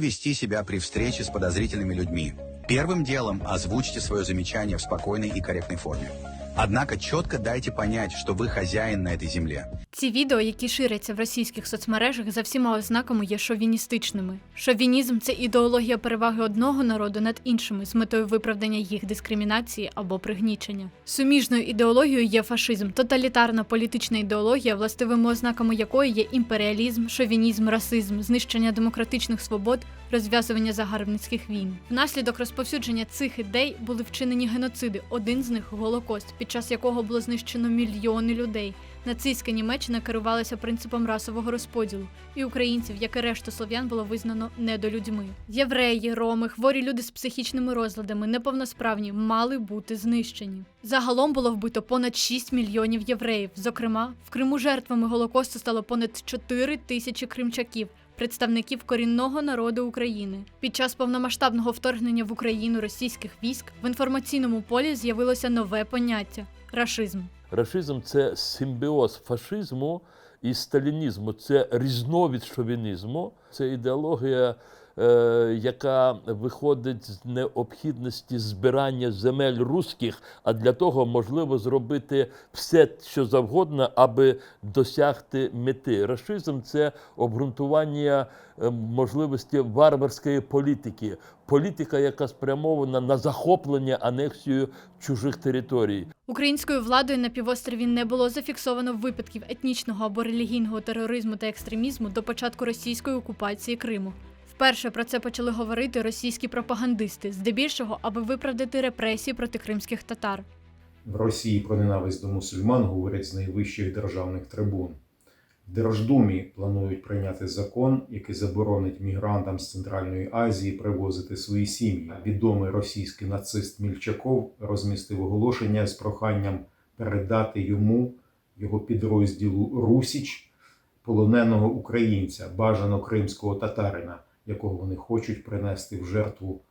вести себя при встрече с подозрительными людьми. Первым делом озвучьте свое замечание в спокойной и корректной форме. Однако четко дайте понять, что вы хозяин на этой земле. Ці відео, які ширяться в російських соцмережах, за всіма ознаками є шовіністичними. Шовінізм це ідеологія переваги одного народу над іншими з метою виправдання їх дискримінації або пригнічення. Суміжною ідеологією є фашизм, тоталітарна політична ідеологія, властивими ознаками якої є імперіалізм, шовінізм, расизм, знищення демократичних свобод, розв'язування загарбницьких війн. Внаслідок розповсюдження цих ідей були вчинені геноциди. Один з них голокост, під час якого було знищено мільйони людей. Нацистська Німеччина керувалася принципом расового розподілу, і українців, як і решту слов'ян, було визнано недолюдьми. Євреї, роми, хворі люди з психічними розладами, неповносправні мали бути знищені. Загалом було вбито понад 6 мільйонів євреїв. Зокрема, в Криму жертвами Голокосту стало понад 4 тисячі кримчаків. Представників корінного народу України під час повномасштабного вторгнення в Україну російських військ в інформаційному полі з'явилося нове поняття рашизм. Рашизм це симбіоз фашизму і сталінізму, це різновід шовінізму, це ідеологія, яка виходить з необхідності збирання земель руських, а для того можливо зробити все, що завгодно, аби досягти мети. Рашизм це обґрунтування е, можливості варварської політики, політика, яка спрямована на захоплення анексію чужих територій. Українською владою на півострові не було зафіксовано випадків етнічного або релігійного тероризму та екстремізму до початку російської окупації Криму. Вперше про це почали говорити російські пропагандисти, здебільшого, аби виправдати репресії проти кримських татар. В Росії про ненависть до мусульман говорять з найвищих державних трибун. В Держдумі планують прийняти закон, який заборонить мігрантам з Центральної Азії привозити свої сім'ї. Відомий російський нацист Мільчаков розмістив оголошення з проханням передати йому його підрозділу Русіч полоненого українця, бажано кримського татарина, якого вони хочуть принести в жертву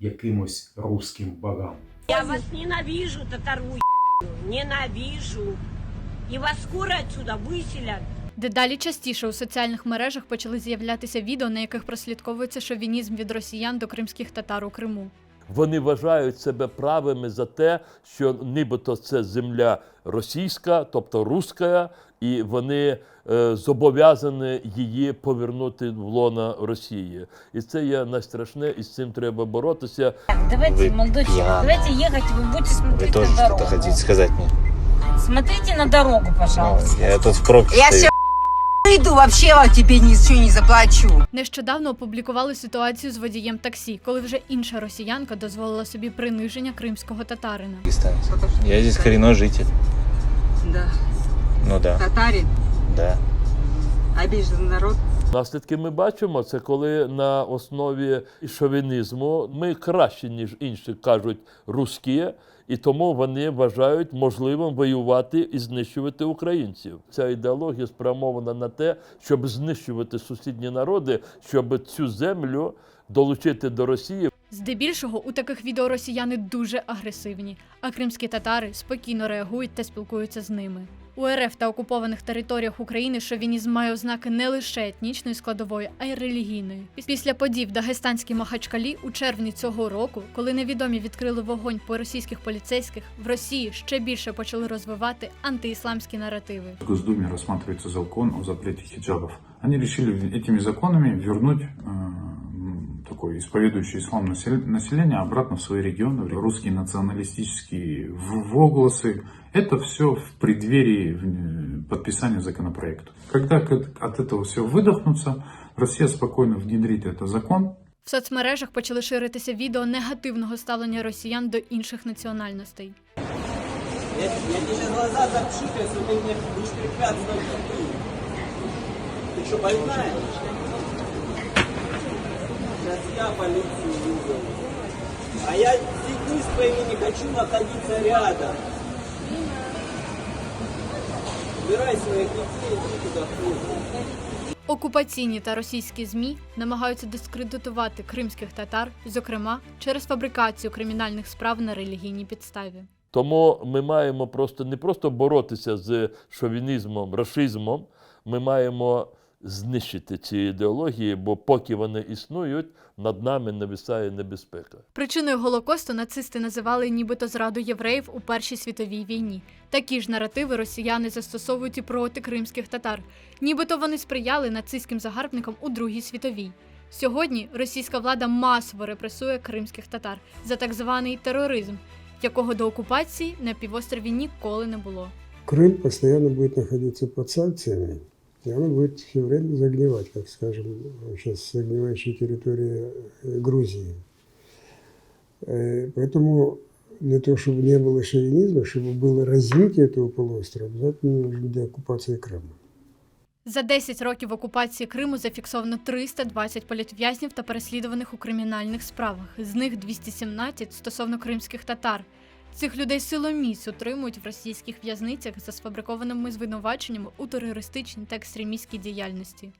якимось руським богам. Я вас ненавижу, татару ненавижу. І вас скоро отсюда виселять. Дедалі частіше у соціальних мережах почали з'являтися відео, на яких прослідковується шовінізм від росіян до кримських татар у Криму. Вони вважають себе правими за те, що нібито це земля російська, тобто руська, і вони е, зобов'язані її повернути в лона Росії. І це є найстрашне, і з цим треба боротися. Давайте, Вы молодой человек, пьяный. давайте ехать, вы будете Вы смотреть тоже на дорогу. что-то хотите сказать мне? Смотрите на дорогу, пожалуйста. Я тут в пробке Я стою. иду, вообще тебе ничего не заплачу. Нещодавно опублікували ситуацію з водієм таксі, коли вже інша росіянка дозволила собі приниження кримського татарина. Я здесь коренной житель. Да. Ну да, Татарин, да. обиженный народ. Наслідки ми бачимо, це коли на основі шовінізму ми краще, ніж інші кажуть русські, і тому вони вважають можливим воювати і знищувати українців. Ця ідеологія спрямована на те, щоб знищувати сусідні народи, щоб цю землю долучити до Росії. Здебільшого у таких відео росіяни дуже агресивні, а кримські татари спокійно реагують та спілкуються з ними. У РФ та окупованих територіях України шовінізм має ознаки не лише етнічної складової, а й релігійної. Після подій в Дагестанській Махачкалі у червні цього року, коли невідомі відкрили вогонь по російських поліцейських, в Росії ще більше почали розвивати антиісламські наративи. В Госдуме рассматривается закон о запрете хиджабов. Они решили этими законами вернуть э, м, такое исповедующее ислам насел- население обратно в свои регионы. Русские националистические в- возгласы. Это все в преддверии э, подписания законопроекта. Когда к- от этого все выдохнутся, Россия спокойно внедрит этот закон, В соцмережах почали ширитися відео негативного ставлення росіян до інших національностей. Я, я тебе глаза запшу, если ты мне будешь препятствовать. Ты что, больная? Сейчас я полицию вызову. А я с детьми своими не хочу находиться рядом. Убирай своїх дітей і туди. Окупаційні та російські змі намагаються дискредитувати кримських татар, зокрема через фабрикацію кримінальних справ на релігійній підставі. Тому ми маємо просто не просто боротися з шовінізмом, расизмом, Ми маємо знищити ці ідеології, бо поки вони існують, над нами нависає небезпека. Причиною Голокосту нацисти називали нібито зраду євреїв у Першій світовій війні. Такі ж наративи росіяни застосовують і проти кримських татар. Нібито вони сприяли нацистським загарбникам у Другій світовій. Сьогодні російська влада масово репресує кримських татар за так званий тероризм, якого до окупації на півострові ніколи не було. Крым постоянно будет находиться под санкциями, и он будет все время загнивать, как, скажем, сейчас загнивающая территория э, Грузии. Э, Поэтому для того, чтобы не было шовинизма, чтобы было развитие этого полуострова, обязательно нужна деоккупация Крыма. За 10 років окупації Криму зафіксовано 320 політв'язнів та переслідуваних у кримінальних справах. З них 217 стосовно кримських татар. Цих людей силоміць утримують в російських в'язницях за сфабрикованими звинуваченнями у терористичній та екстремістській діяльності.